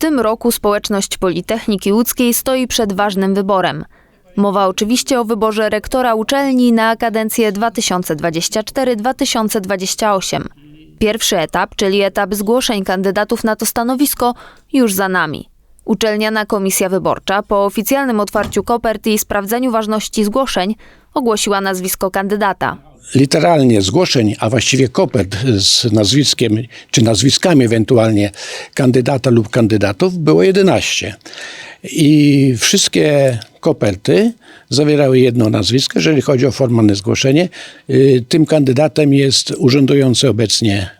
tym roku społeczność Politechniki Łódzkiej stoi przed ważnym wyborem. Mowa oczywiście o wyborze rektora uczelni na kadencję 2024-2028. Pierwszy etap, czyli etap zgłoszeń kandydatów na to stanowisko, już za nami. Uczelniana Komisja Wyborcza po oficjalnym otwarciu kopert i sprawdzeniu ważności zgłoszeń ogłosiła nazwisko kandydata. Literalnie zgłoszeń, a właściwie kopert z nazwiskiem, czy nazwiskami ewentualnie kandydata lub kandydatów było 11. I wszystkie koperty zawierały jedno nazwisko, jeżeli chodzi o formalne zgłoszenie. y, Tym kandydatem jest urzędujący obecnie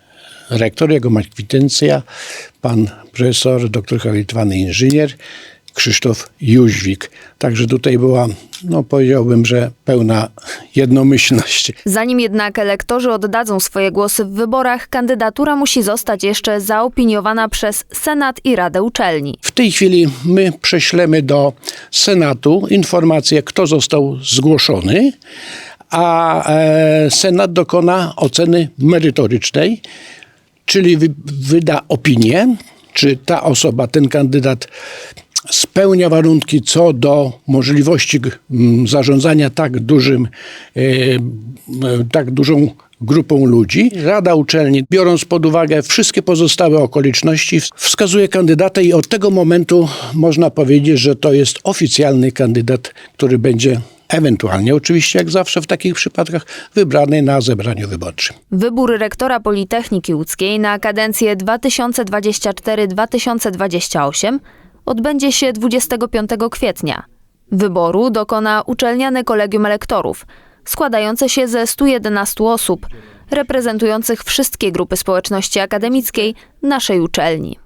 rektor, jego makwitencja, pan profesor, doktor habilitowany inżynier Krzysztof Jóźwik. Także tutaj była, no powiedziałbym, że pełna jednomyślność. Zanim jednak elektorzy oddadzą swoje głosy w wyborach, kandydatura musi zostać jeszcze zaopiniowana przez Senat i Radę Uczelni. W tej chwili my prześlemy do Senatu informację, kto został zgłoszony, a e, Senat dokona oceny merytorycznej, czyli wy, wyda opinię, czy ta osoba, ten kandydat spełnia warunki co do możliwości zarządzania tak dużym, e, m, tak dużą grupą ludzi. Rada uczelni, biorąc pod uwagę wszystkie pozostałe okoliczności, wskazuje kandydata i od tego momentu można powiedzieć, że to jest oficjalny kandydat, który będzie ewentualnie, oczywiście jak zawsze w takich przypadkach, wybrany na zebraniu wyborczym. Wybór rektora Politechniki Łódzkiej na kadencję 2024-2028 odbędzie się 25 kwietnia. Wyboru dokona uczelniane kolegium elektorów, składające się ze 111 osób, reprezentujących wszystkie grupy społeczności akademickiej naszej uczelni.